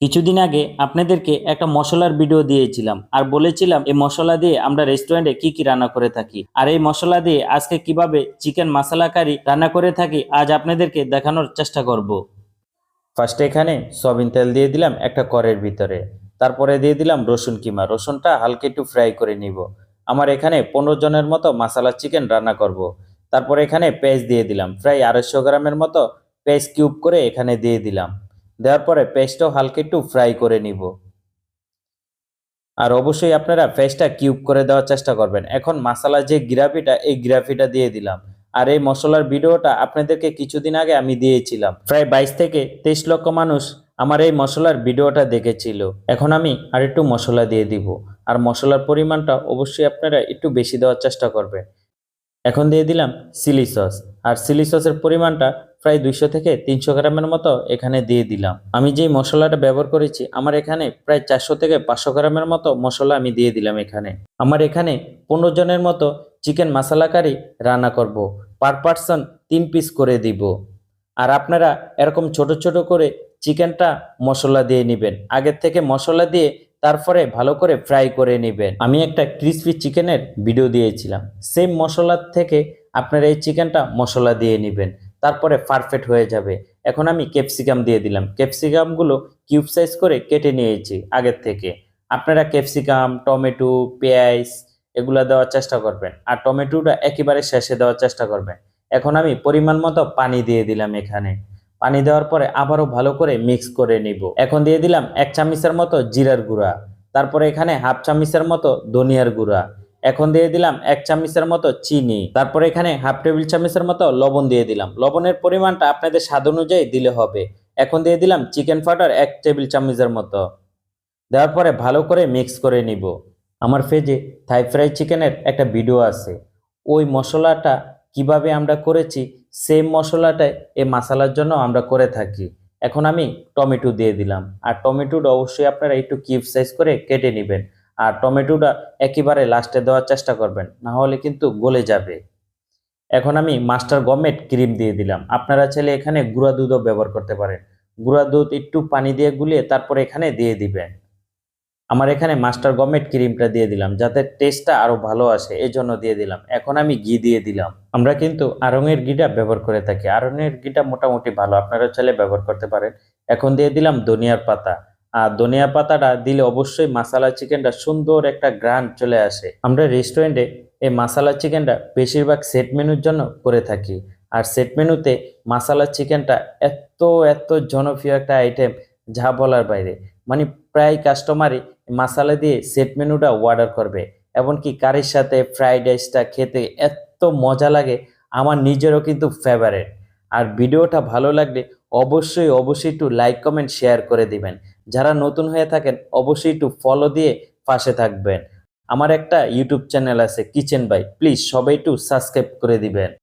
কিছুদিন আগে আপনাদেরকে একটা মশলার ভিডিও দিয়েছিলাম আর বলেছিলাম এই মশলা দিয়ে আমরা রেস্টুরেন্টে কি কি রান্না করে থাকি। আর এই মশলা দিয়ে আজকে কীভাবে চিকেন মশলা কারি রান্না করে থাকি, আজ আপনাদেরকে দেখানোর চেষ্টা করব। ফার্স্টে এখানে সয়াবিন তেল দিয়ে দিলাম একটা করের ভিতরে। তারপরে দিয়ে দিলাম রসুন কিমা। রসুনটা হালকা একটু ফ্রাই করে নিব। আমার এখানে পনেরো জনের মতো মশলা চিকেন রান্না করব। তারপরে এখানে পেঁয়াজ দিয়ে দিলাম। প্রায় আড়াইশো গ্রামের মতো পেঁয়াজ কিউব করে এখানে দিয়ে দিলাম। দেওয়ার পরে পেস্টটাও হালকা একটু ফ্রাই করে নিব। আর অবশ্যই আপনারা পেস্টটা কিউব করে দেওয়ার চেষ্টা করবেন। এখন মশলা যে গ্রাফিটা এই গ্রাফিটা দিয়ে দিলাম। আর এই মশলার ভিডিওটা আপনাদেরকে কিছুদিন আগে আমি দিয়েছিলাম। প্রায় বাইশ থেকে তেইশ লক্ষ মানুষ আমার এই মশলার ভিডিওটা দেখেছিল। এখন আমি আর একটু মশলা দিয়ে দিব। আর মশলার পরিমাণটা অবশ্যই আপনারা একটু বেশি দেওয়ার চেষ্টা করবেন। এখন দিয়ে দিলাম চিলি সস আর চিলি সসের পরিমাণটা প্রায় দুইশো থেকে তিনশো গ্রামের মতো এখানে দিয়ে দিলাম। আমি যেই মশলাটা ব্যবহার করেছি, আমার এখানে প্রায় চারশো থেকে পাঁচশো গ্রামের মতো মশলা আমি দিয়ে দিলাম এখানে। আমার এখানে পনেরো জনের মতো চিকেন মশলা কারি রান্না করব। পার পার্সন তিন পিস করে দিব। আর আপনারা এরকম ছোট ছোট করে চিকেনটা মশলা দিয়ে নেবেন। আগের থেকে মশলা দিয়ে তারপরে ভালো করে ফ্রাই করে নেবেন। আমি একটা ক্রিসপি চিকেনের ভিডিও দিয়েছিলাম। সেম মশলার থেকে আপনারা এই চিকেনটা মশলা দিয়ে নেবেন। তারপরে পারফেক্ট হয়ে যাবে। এখন আমি ক্যাপসিকাম দিয়ে দিলাম। ক্যাপসিকামগুলো কিউব সাইজ করে কেটে নিয়েছি আগের থেকে। আপনারা ক্যাপসিকাম টমেটো, পেঁয়াজ এগুলো দেওয়ার চেষ্টা করবেন। আর টমেটোটা একেবারে শেষে দেওয়ার চেষ্টা করবেন। এখন আমি পরিমাণ মতো পানি দিয়ে দিলাম এখানে। পানি দেওয়ার পরে আবারও ভালো করে মিক্স করে নিব। এখন দিয়ে দিলাম এক চামচের মতো জিরার গুঁড়া। তারপরে এখানে হাফ চামচের মতো ধনিয়ার গুঁড়া। এখন দিয়ে দিলাম এক চামচের মতো চিনি। তারপরে এখানে হাফ টেবিল চামচের মতো লবণ দিয়ে দিলাম। লবণের পরিমাণটা আপনাদের স্বাদ অনুযায়ী দিলে হবে। এখন দিয়ে দিলাম চিকেন পাউডার এক টেবিল চামচের মতো। দেওয়ার পরে ভালো করে মিক্স করে নিব। আমার ফেজে থাই ফ্রাই চিকেনের একটা ভিডিও আছে। ওই মশলাটা কীভাবে আমরা করেছি, সেম মশলাটাই এই মশলার জন্য আমরা করে থাকি। এখন আমি টমেটো দিয়ে দিলাম। আর টমেটোটা অবশ্যই আপনারা একটু কিউব সাইজ করে কেটে নেবেন। আর টমেটোটা একেবারে লাস্টে দেওয়ার চেষ্টা করবেন, না হলে কিন্তু গলে যাবে। এখন আমি মাস্টার গভর্নমেন্ট ক্রিম দিয়ে দিলাম। আপনারা চাইলে এখানে গুঁড়া দুধও ব্যবহার করতে পারেন। গুঁড়া দুধ একটু পানি দিয়ে গুলিয়ে তারপর এখানে দিয়ে দিবেন। আমার এখানে মাস্টার গভর্নমেন্ট ক্রিমটা দিয়ে দিলাম, যাতে টেস্টটা আরও ভালো আসে এই জন্য দিয়ে দিলাম। এখন আমি ঘি দিয়ে দিলাম। আমরা কিন্তু আরঙের ঘিটা ব্যবহার করে থাকি। আরঙের ঘিটা মোটামুটি ভালো, আপনারা চাইলে ব্যবহার করতে পারেন। এখন দিয়ে দিলাম ধনিয়ার পাতা। আর ধনিয়া পাতাটা দিলে অবশ্যই মাসালা চিকেনটা সুন্দর একটা গ্রান চলে আসে। আমরা রেস্টুরেন্টে এই মাসালা চিকেনটা বেশিরভাগ সেট মেনুর জন্য করে থাকি। আর সেট মেনুতে মাসালা চিকেনটা এত এত জনপ্রিয় একটা আইটেম যা বলার বাইরে। মানে প্রায় কাস্টমারই মাসালা দিয়ে সেট মেনুটা অর্ডার করবে। এমনকি কারির সাথে ফ্রাইড রাইসটা খেতে এত মজা লাগে, আমার নিজেরও কিন্তু ফেভারেট আর ভিডিওটা ভালো লাগলে অবশ্যই অবশ্যই একটু লাইক কমেন্ট শেয়ার করে দিবেন। যারা নতুন হয়ে থাকেন, অবশ্যই একটু ফলো দিয়ে পাশে থাকবেন। আমার একটা ইউটিউব চ্যানেল আছে কিচেন বাই প্লিজ সবাই একটু সাবস্ক্রাইব করে দিবেন।